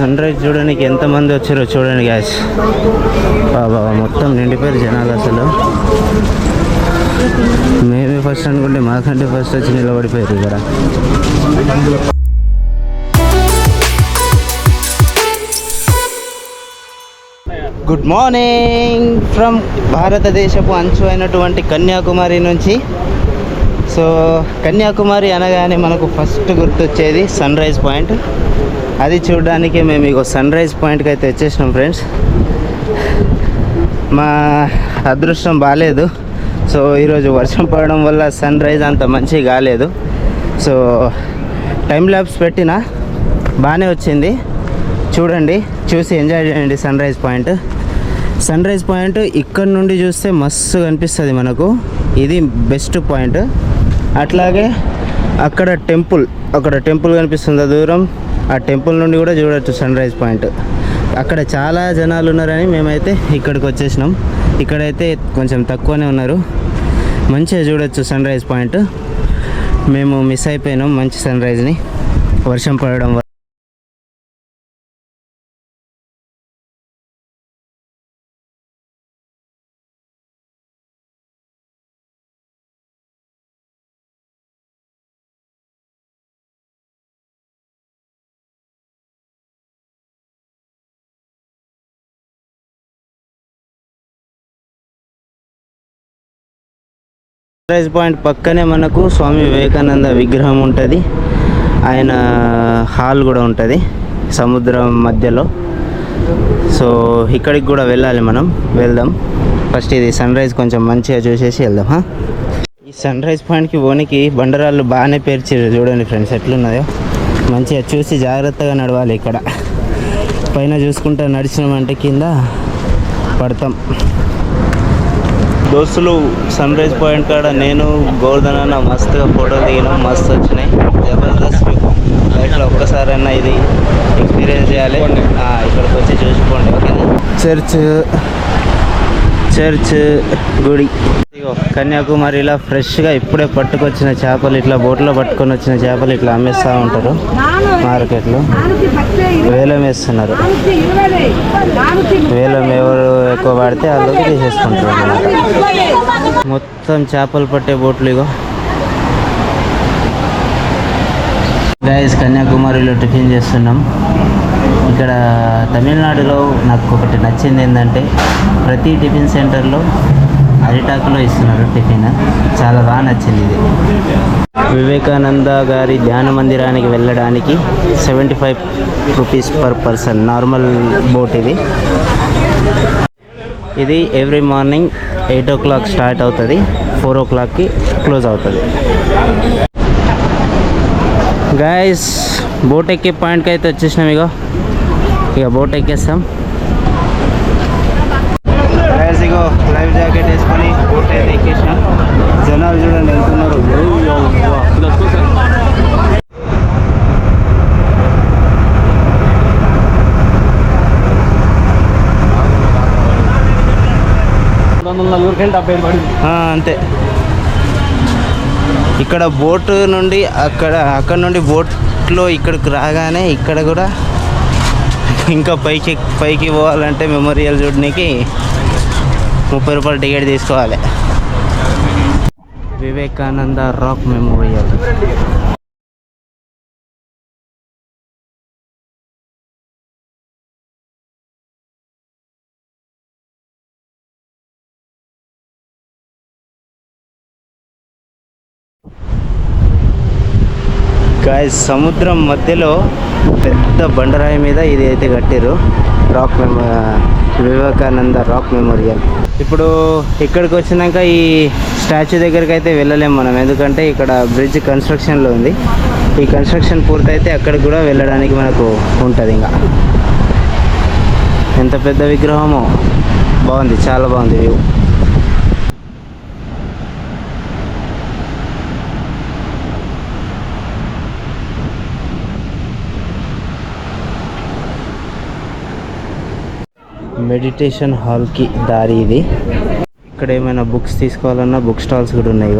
Sun rise చూడడానికి ఎంతమంది వచ్చారో చూడండి గ్యాస్ బాబా మొత్తం నిండిపోయారు జనాలు అసలు. మేమే ఫస్ట్ అనుకుంటే మాకంటే ఫస్ట్ వచ్చి నిలబడిపోయారు ఇక్కడ. గుడ్ మార్నింగ్ ఫ్రమ్ భారతదేశపు అంచు అయినటువంటి కన్యాకుమారి నుంచి. సో కన్యాకుమారి అనగానే మనకు ఫస్ట్ గుర్తొచ్చేది సన్ రైజ్ పాయింట్. అది చూడడానికి మేము ఇగో సన్ రైజ్ పాయింట్కి అయితే వచ్చేసినాం ఫ్రెండ్స్. మా అదృష్టం బాగాలేదు సో ఈరోజు వర్షం పడడం వల్ల సన్ రైజ్ అంత మంచిగా కాలేదు. సో టైం ల్యాబ్స్ పెట్టిన బాగానే వచ్చింది. చూడండి చూసి ఎంజాయ్ చేయండి sunrise point. Sunrise point ఇక్కడ నుండి చూస్తే మస్తు కనిపిస్తుంది మనకు. ఇది బెస్ట్ పాయింట్. అట్లాగే అక్కడ టెంపుల్ అక్కడ టెంపుల్ కనిపిస్తుంది దూరం. ఆ టెంపుల్ నుండి కూడా చూడొచ్చు సన్ రైజ్ పాయింట్. అక్కడ చాలా జనాలు ఉన్నారని మేమైతే ఇక్కడికి వచ్చేసినాం. ఇక్కడైతే కొంచెం తక్కువనే ఉన్నారు. మంచిగా చూడొచ్చు సన్ రైజ్ పాయింట్. మేము మిస్ అయిపోయినాం మంచి సన్ రైజ్ని. వర్షం పడడం సన్రైజ్ పాయింట్ పక్కనే మనకు స్వామి వివేకానంద విగ్రహం ఉంటుంది. ఆయన హాల్ కూడా ఉంటుంది సముద్రం మధ్యలో. సో ఇక్కడికి కూడా వెళ్ళాలి మనం. వెళ్దాం. ఫస్ట్ ఇది సన్ రైజ్ కొంచెం మంచిగా చూసేసి వెళ్దాం ఈ సన్ రైజ్ పాయింట్కి పోనీకి బండరాళ్ళు బాగానే పేర్చారు చూడండి ఫ్రెండ్స్ ఎట్లున్నదో మంచిగా చూసి జాగ్రత్తగా నడవాలి ఇక్కడ. పైన చూసుకుంటా నడిచినామంటే కింద పడతాం. దోస్తులు సన్ రైజ్ పాయింట్ కాడ నేను గోవర్ధన్ అన్న మస్తుగా ఫోటోలు దిగినాం మస్తు వచ్చినాయి. జబర్దస్త్ లైఫ్లో ఒక్కసారైనా ఇది ఎక్స్పీరియన్స్ చేయాలి. ఇక్కడికి వచ్చి చూసుకోండి ఓకేనా? చర్చ్ చర్చ్ గుడి. కన్యాకుమారి ఇలా ఫ్రెష్గా ఇప్పుడే పట్టుకొచ్చిన చేపలు ఇట్లా బోట్లో పట్టుకొని వచ్చిన చేపలు ఇట్లా అమ్మేస్తూ ఉంటారు మార్కెట్లో. వేలం వేస్తున్నారు. వేలం ఎవరు ఎక్కువ పడితే వాళ్ళకి తీసేసుకుంటారు అన్నమాట. మొత్తం చేపలు పట్టే బోట్లు ఇగో. గాయస్ కన్యాకుమారిలో టిఫిన్ చేస్తున్నాం. ఇక్కడ తమిళనాడులో నాకు ఒకటి నచ్చింది ఏంటంటే ప్రతి టిఫిన్ సెంటర్లో అరిటాకులో ఇస్తున్నారు టిఫిన్. చాలా బాగా నచ్చింది ఇది. వివేకానంద గారి ధ్యాన మందిరానికి వెళ్ళడానికి seventy five rupees per person normal boat ఇది. ఇది every morning eight o'clock start అవుతుంది ఫోర్ ఓ క్లాక్కి క్లోజ్ అవుతుంది. గాయస్ బోట్ ఎక్కే పాయింట్కి అయితే వచ్చేసినాం ఇక ఇక బోట్ ఎక్కేస్తాం గాయస్ ఇగో లైఫ్ జాకెట్ వేసుకొని బోట్ అయితే జనాలు చూడండి వెళ్తున్నారు అంతే. ఇక్కడ బోట్ నుండి అక్కడ అక్కడ నుండి బోట్లో ఇక్కడికి రాగానే ఇక్కడ కూడా ఇంకా పైకి పైకి పోవాలంటే మెమోరియల్ చూడడానికి ముప్పై రూపాయలు టికెట్ తీసుకోవాలి. Vivekananda rock memorial. గాయస్ సముద్రం మధ్యలో పెద్ద బండరాయి మీద ఇది అయితే కట్టారు rock memo Vivekananda rock memorial ఇప్పుడు ఇక్కడికి వచ్చినాక ఈ స్టాచ్యూ దగ్గరికి అయితే వెళ్ళలేము మనం ఎందుకంటే ఇక్కడ బ్రిడ్జ్ కన్స్ట్రక్షన్లో ఉంది. ఈ కన్స్ట్రక్షన్ పూర్తయితే అక్కడికి కూడా వెళ్ళడానికి మనకు ఉంటుంది ఇంకా. ఎంత పెద్ద విగ్రహమో. బాగుంది చాలా బాగుంది వ్యూ మెడిటేషన్ హాల్కి దారి ఇది. ఇక్కడ ఏమైనా బుక్స్ తీసుకోవాలన్నా బుక్ స్టాల్స్ కూడా ఉన్నాయి